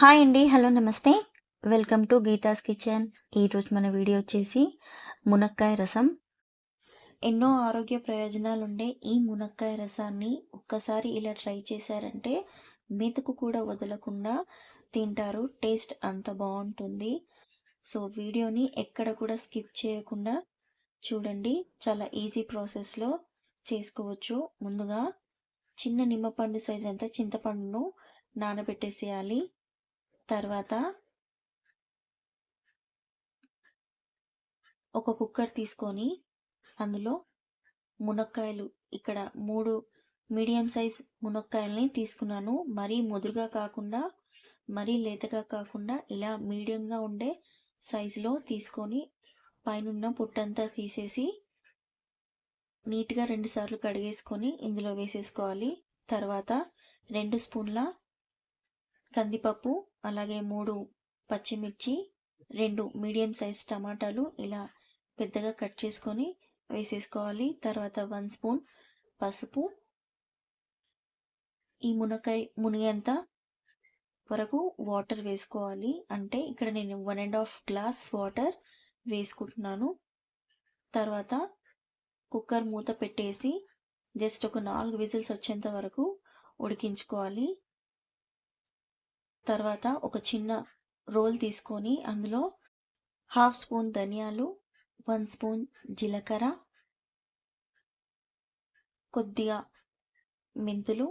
Hi అండి. Hello! నమస్తే. Welcome to Geetha's kitchen. ఈరోజు మన వీడియో వచ్చేసి మునక్కాయ రసం. ఎన్నో ఆరోగ్య ప్రయోజనాలుండే ఈ మునక్కాయ రసాన్ని ఒక్కసారి ఇలా ట్రై చేశారంటే మెతుకు కూడా వదలకుండా తింటారు. టేస్ట్ అంత బాగుంటుంది సో, వీడియోని ఎక్కడ కూడా స్కిప్ చేయకుండా చూడండి. చాలా ఈజీ ప్రాసెస్‌లో చేసుకోవచ్చు. ముందుగా చిన్న నిమ్మపండు సైజ్ అంత చింతపండును నానబెట్టేసేయాలి. తర్వాత ఒక కుక్కర్ తీసుకొని అందులో మునక్కాయలు ఇక్కడ మూడు మీడియం సైజ్ మునక్కాయల్ని తీసుకున్నాను. మరీ ముదురుగా కాకుండా, మరీ లేతగా కాకుండా ఇలా మీడియంగా ఉండే సైజులో తీసుకొని పైనున్న పొట్టంతా తీసేసి నీట్‌గా రెండుసార్లు కడిగేసుకొని ఇందులో వేసేసుకోవాలి. తర్వాత రెండు స్పూన్ల కందిపప్పు, అలాగే మూడు పచ్చిమిర్చి, రెండు మీడియం సైజ్ టమాటాలు ఇలా పెద్దగా కట్ చేసుకొని వేసేసుకోవాలి. తర్వాత వన్ స్పూన్ పసుపు ఈ మునక్కాయ మునిగేంత వరకు వాటర్ వేసుకోవాలి. అంటే ఇక్కడ నేను one and half glass water వేసుకుంటున్నాను. తర్వాత కుక్కర్ మూత పెట్టేసి జస్ట్ ఒక నాలుగు విజిల్స్ వచ్చేంత వరకు ఉడికించుకోవాలి. తర్వాత ఒక చిన్న రోల్ తీసుకొని అందులో హాఫ్ స్పూన్ ధనియాలు, వన్ స్పూన్ జీలకర్ర కొద్దిగా మెంతులు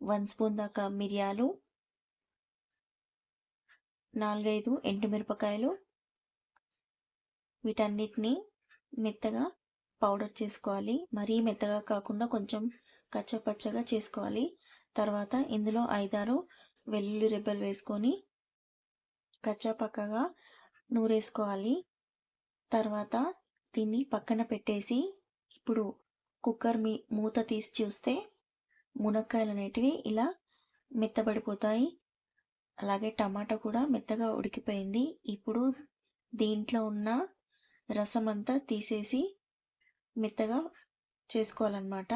వన్ స్పూన్ దాకా మిరియాలు 4, 5 ఎండుమిరపకాయలు వీటన్నిటిని మెత్తగా పౌడర్ చేసుకోవాలి. మరీ మెత్తగా కాకుండా కొంచెం కచ్చపచ్చగా చేసుకోవాలి. తర్వాత ఇందులో 5, 6 వెల్లుల్లి రెబ్బలు వేసుకొని కచ్చాపక్కాగా నూరేసుకోవాలి. తర్వాత దీన్ని పక్కన పెట్టేసి ఇప్పుడు కుక్కర్ మీ మూత తీసి చూస్తే మునక్కాయలు అనేటివి ఇలా మెత్తబడిపోతాయి. అలాగే టమాటా కూడా మెత్తగా ఉడికిపోయింది. ఇప్పుడు దీంట్లో ఉన్న రసం అంతా తీసేసి మెత్తగా చేసుకోవాలన్నమాట.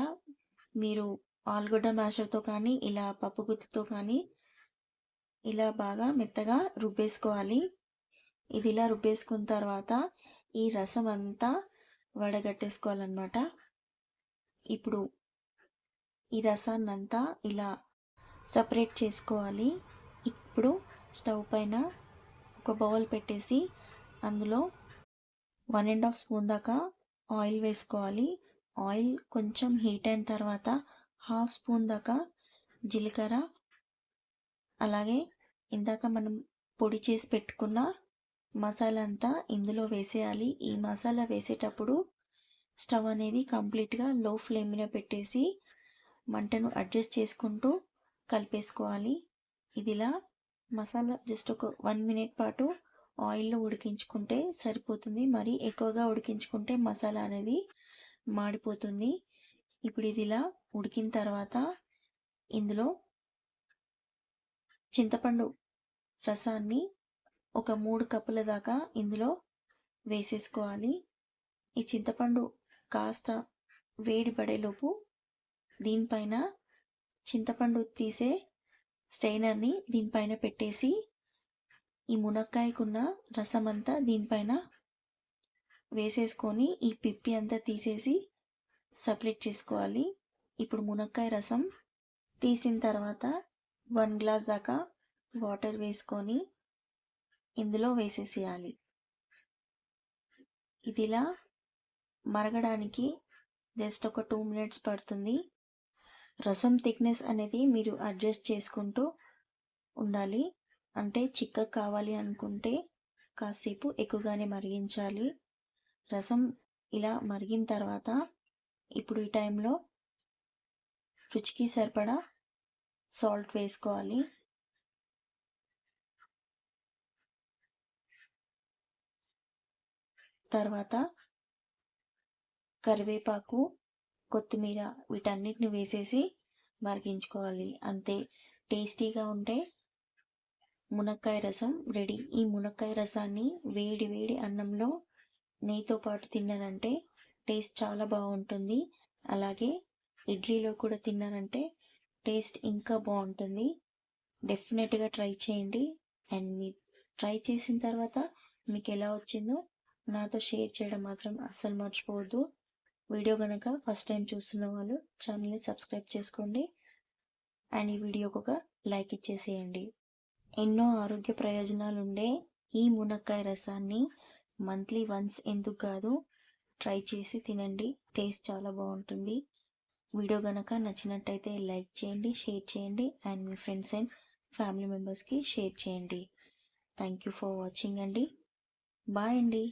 మీరు ఆలుగడ్డ మ్యాషర్‌తో కానీ, ఇలా పప్పు గుత్తితో కానీ ఇలా బాగా మెత్తగా రుబ్బేసుకోవాలి. ఇది ఇలా రుబ్బేసుకున్న తర్వాత ఈ రసం అంతా వడగట్టేసుకోవాలన్నమాట. ఇప్పుడు ఈ రసాన్నంతా ఇలా సపరేట్ చేసుకోవాలి. ఇప్పుడు స్టవ్ పైన ఒక బౌల్ పెట్టేసి అందులో వన్ అండ్ హాఫ్ స్పూన్ దాకా ఆయిల్ వేసుకోవాలి. ఆయిల్ కొంచెం హీట్ అయిన తర్వాత హాఫ్ స్పూన్ దాకా జీలకర్ర అలాగే ఇందాక మనం పొడి చేసి పెట్టుకున్న మసాలా అంతా ఇందులో వేసేయాలి. ఈ మసాలా వేసేటప్పుడు స్టవ్ అనేది కంప్లీట్‌గా లో ఫ్లేమ్ మీద పెట్టేసి మంటను అడ్జస్ట్ చేసుకుంటూ కలిపేసుకోవాలి. ఇదిలా మసాలా జస్ట్ ఒక వన్ మినిట్ పాటు ఆయిల్‌లో ఉడికించుకుంటే సరిపోతుంది. మరి ఎక్కువగా ఉడికించుకుంటే మసాలా అనేది మాడిపోతుంది. ఇప్పుడు ఇది ఇలా ఉడికిన తర్వాత ఇందులో చింతపండు రసాన్ని ఒక మూడు కప్పుల దాకా ఇందులో వేసేసుకోవాలి. ఈ చింతపండు కాస్త వేడి పడేలోపు దీనిపైన చింతపండు తీసే స్ట్రైనర్ని దీనిపైన పెట్టేసి ఈ మునక్కాయకున్న రసం అంతా దీనిపైన వేసేసుకొని ఈ పిప్పి అంతా తీసేసి సపరేట్ చేసుకోవాలి. ఇప్పుడు మునక్కాయ రసం తీసిన తర్వాత వన్ గ్లాస్ దాకా వాటర్ వేసుకొని ఇందులో వేసేసేయాలి. ఇదిలా మరగడానికి జస్ట్ ఒక టూ మినిట్స్ పడుతుంది. రసం థిక్‌నెస్ అనేది మీరు అడ్జస్ట్ చేసుకుంటూ ఉండాలి. అంటే చిక్కగా కావాలి అనుకుంటే కాసేపు ఎక్కువగానే మరిగించాలి. రసం ఇలా మరిగిన తర్వాత ఇప్పుడు ఈ టైంలో రుచికి సరిపడా సాల్ట్ వేసుకోవాలి. తర్వాత కరివేపాకు, కొత్తిమీర వీటన్నిటిని వేసేసి మరిగించుకోవాలి. అంతే టేస్టీగా ఉండే మునక్కాయ రసం రెడీ. ఈ మునక్కాయ రసాన్ని వేడి వేడి అన్నంలో నెయ్యితో పాటు తిన్నారంటే టేస్ట్ చాలా బాగుంటుంది. అలాగే ఇడ్లీలో కూడా తిన్నారంటే టేస్ట్ ఇంకా బాగుంటుంది. డెఫినెట్గా ట్రై చేయండి. అండ్ మీ ట్రై చేసిన తర్వాత మీకు ఎలా వచ్చిందో నాతో షేర్ చేయడం మాత్రం అస్సలు మర్చిపోవద్దు. వీడియో కనుక ఫస్ట్ టైం చూస్తున్న వాళ్ళు ఛానల్ని సబ్స్క్రైబ్ చేసుకోండి. అండ్ ఈ వీడియోకి ఒక లైక్ ఇచ్చేసేయండి. ఎన్నో ఆరోగ్య ప్రయోజనాలు ఉండే ఈ మునక్కాయ రసాన్ని మంత్లీ వన్స్ ఎందుకు కాదు ట్రై చేసి తినండి. టేస్ట్ చాలా బాగుంటుంది. వీడియో కనుక నచ్చినట్టయితే లైక్ చేయండి షేర్ చేయండి అండ్ మీ ఫ్రెండ్స్ అండ్ ఫ్యామిలీ మెంబర్స్కి షేర్ చేయండి. థ్యాంక్ యూ ఫర్ వాచింగ్ అండి. బాయ్ అండి.